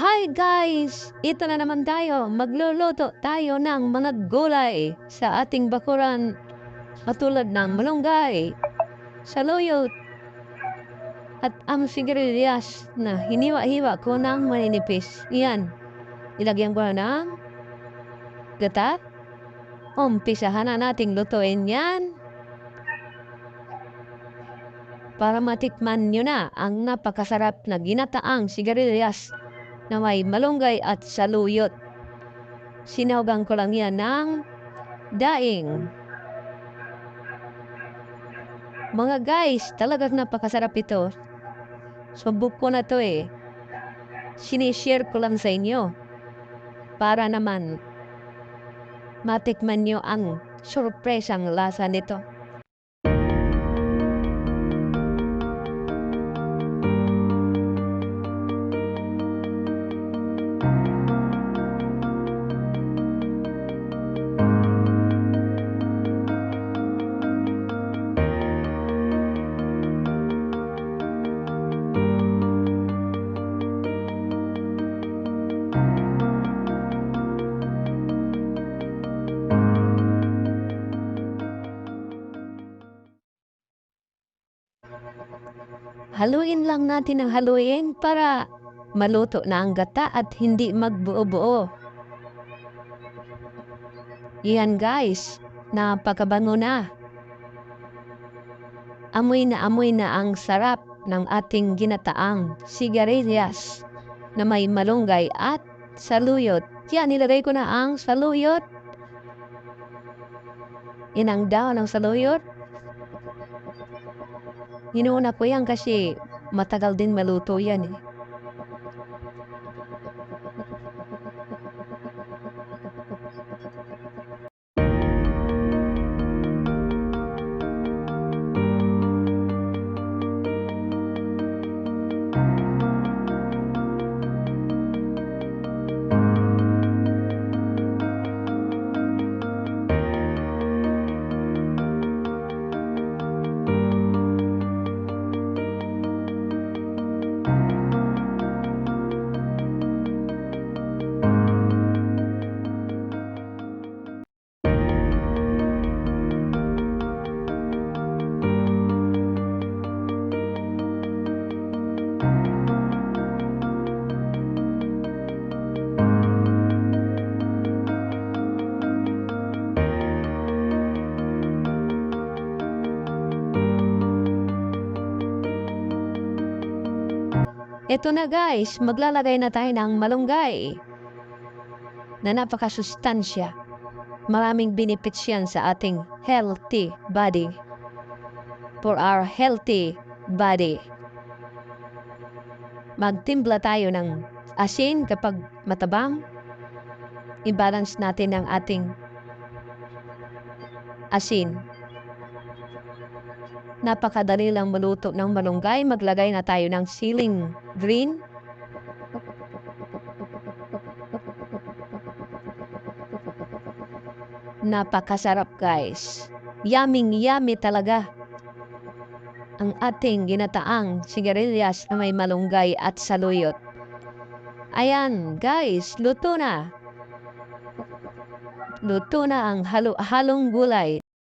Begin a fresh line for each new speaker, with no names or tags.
Hi guys! Ito na naman tayo. Magluluto tayo ng mga gulay sa ating bakuran. Matulad ng malunggay, saluyot, at ang sigarilyas na hiniwa-hiwa ko ng maninipis. Yan. Ilagyan ko na ng gata. Umpisahan na nating lutuin yan. Para matikman nyo na ang napakasarap na ginataang sigarilyas na may malunggay at saluyot. Sinawgang ko lang yan ng daing. Mga guys, talagang napakasarap ito. Subok ko na to eh. Sinishare ko lang sa inyo. Para naman matikman nyo ang sorpresang lasa nito. Haluin lang natin ang haluin para maluto na ang gata at hindi magbuo-buo. Yan guys, napakabango na. Amoy na amoy na ang sarap ng ating ginataang sigarilyas na may malunggay at saluyot. Yan, nilagay ko na ang saluyot. Inang daw ng saluyot. Inuuna ko yan kasi matagal din maluto yan eh. Ito na guys, maglalagay na tayo ng malunggay na napakasustansya. Maraming benefits yan sa ating healthy body. For our healthy body. Magtimpla tayo ng asin kapag matabang. I-balance natin ang ating asin. Napakadali lang maluto ng malunggay. Maglagay na tayo ng siling green. Napakasarap guys. Yummy yummy talaga. Ang ating ginataang sigarilyas na may malunggay at saluyot. Ayan guys, luto na. Luto na ang halo halong gulay